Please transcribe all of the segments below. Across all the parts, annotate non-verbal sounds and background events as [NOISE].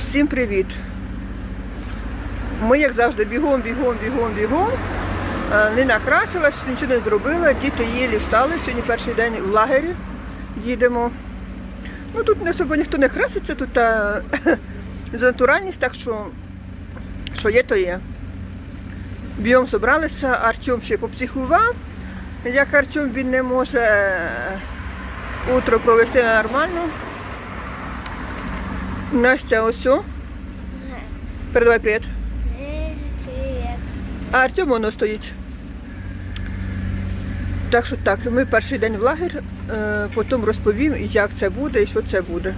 Всім привіт! Ми, як завжди, бігом, бігом, бігом, бігом. Е, Не накрасилась, нічого не зробила. Діти єлі встали. Сьогодні перший день в лагері їдемо. Ну тут не особо ніхто не краситься, тут та, [COUGHS] за натуральність, так що, що є, то є. Бігом зібралися, Артем ще попсихував. Як Артем він не може утро провести нормально. Настя, ось. о. Передавай привіт. Привет. А Артем воно стоїть. Так що так, ми перший день в лагер, е, потім розповім, як це буде і що це буде.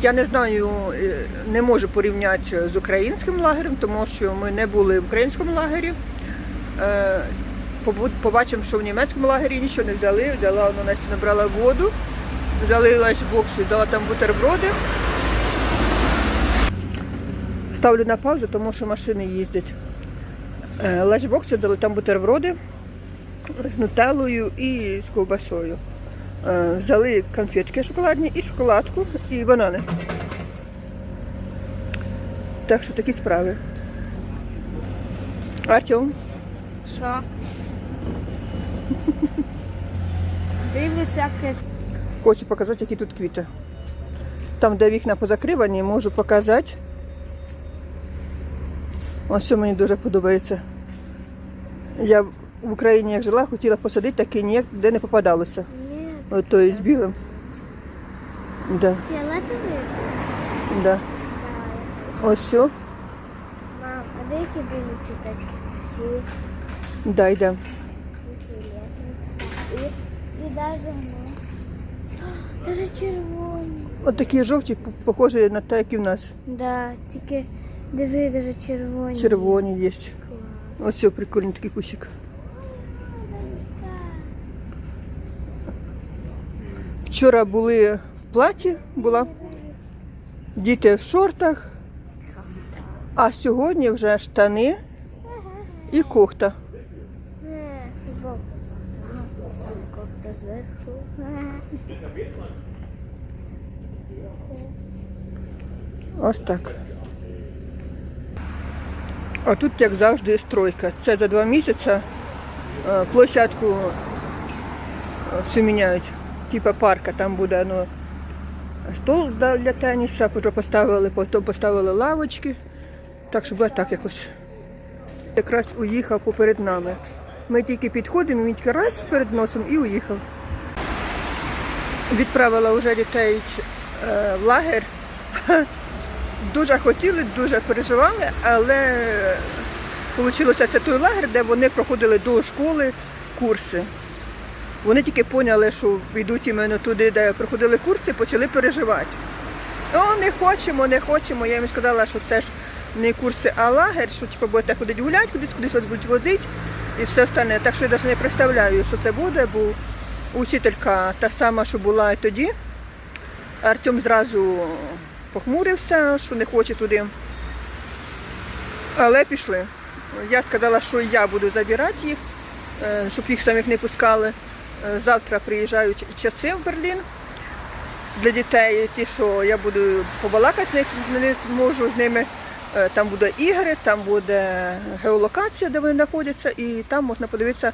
Я не знаю, е, не можу порівняти з українським лагерем, тому що ми не були в українському лагері. Е, Побачимо, що в німецькому лагері нічого не взяли. Взяла вона Настя набрала воду, взяли ланчбокс, взяла там бутерброди. Ставлю на паузу, тому що машини їздять. Е, Ланчбокси дали там бутерброди з нутеллою і з ковбасою. Е, Взяли конфетки шоколадні і шоколадку, і банани. Так що такі справи. Артем, Що? Дивлюся якесь. Хочу показати, які тут квіти. Там, де вікна позакривані, можу показати. Ось що мені дуже подобається. Я в Україні як жила, хотіла посадити, таке ніде не попадалося. Ні. Ось той з білим. Да, Фіолетовий? да. Ось все. Мам, а де які білі цвіточки красиві? Да, йдемо. І. І, і даже, даже червоні. От такі жовті, похожі на те, які в нас. Да, тільки диви, даже червоні. Червоні є. Клас. Ось все, прикольний такий кущик. Вчора були в платі, була. Діти в шортах, а сьогодні вже штани і кофта. Кофта зверху. Ось так. А тут, як завжди, стройка. Це за два місяці е, площадку е, всю міняють. Типа парка, там буде ну, стол для теніса, потім поставили, потім поставили лавочки. Так що буде так якось. Якраз уїхав поперед нами. Ми тільки підходимо, він тільки раз перед носом і уїхав. Відправила вже дітей е, в лагер. [LAUGHS] Дуже хотіли, дуже переживали, але вийшло це той лагер, де вони проходили до школи курси. Вони тільки поняли, що йдуть іменно туди, де проходили курси, почали переживати. О, не хочемо, не хочемо. Я їм сказала, що це ж не курси, а лагер, що типу, будете ходити гуляти, кудись кудись вас будуть возити і все остальне. Так що я навіть не представляю, що це буде, бо учителька та сама, що була і тоді. Артем зразу похмурився, що не хоче туди. Але пішли. Я сказала, що я буду забирати їх, е, щоб їх самих не пускали. Е, Завтра приїжджають часи в Берлін для дітей, ті, що я буду побалакати, не, не можу з ними. Е, Там буде ігри, там буде геолокація, де вони знаходяться, і там можна подивитися,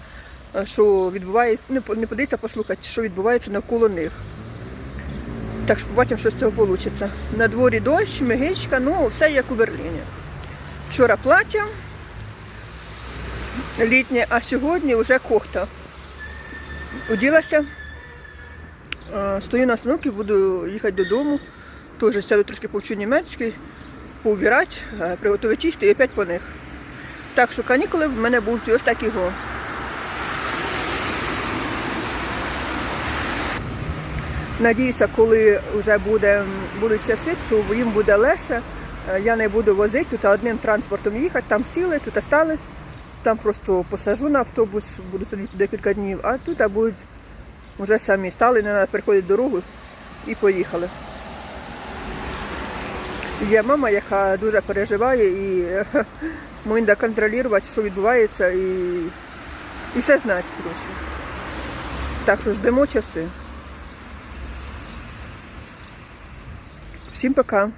е, що відбувається, не по- подивитися, послухати, що відбувається навколо них. Так що побачимо, що з цього вийде. На дворі дощ, мигичка, ну все як у Берліні. Вчора плаття літнє, а сьогодні вже кохта. Оділася, е, стою на остановці, буду їхати додому. Теж сяду трошки повчу німецький, поубирати, е, приготувати їсти і опять по них. Так що канікули в мене будуть ось такі го. Надіюся, коли вже буде, будуть часи, то їм буде легше. Е, Я не буду возити тут одним транспортом їхати, там сіли, тут стали, там просто посажу на автобус, буду сидіти декілька днів, а тут будуть вже самі стали, не треба переходити дорогу і поїхали. Є мама, яка дуже переживає і [LAUGHS] повинна контролювати, що відбувається, і, і все знати. коротше. Так що ждемо часи. Всім пока!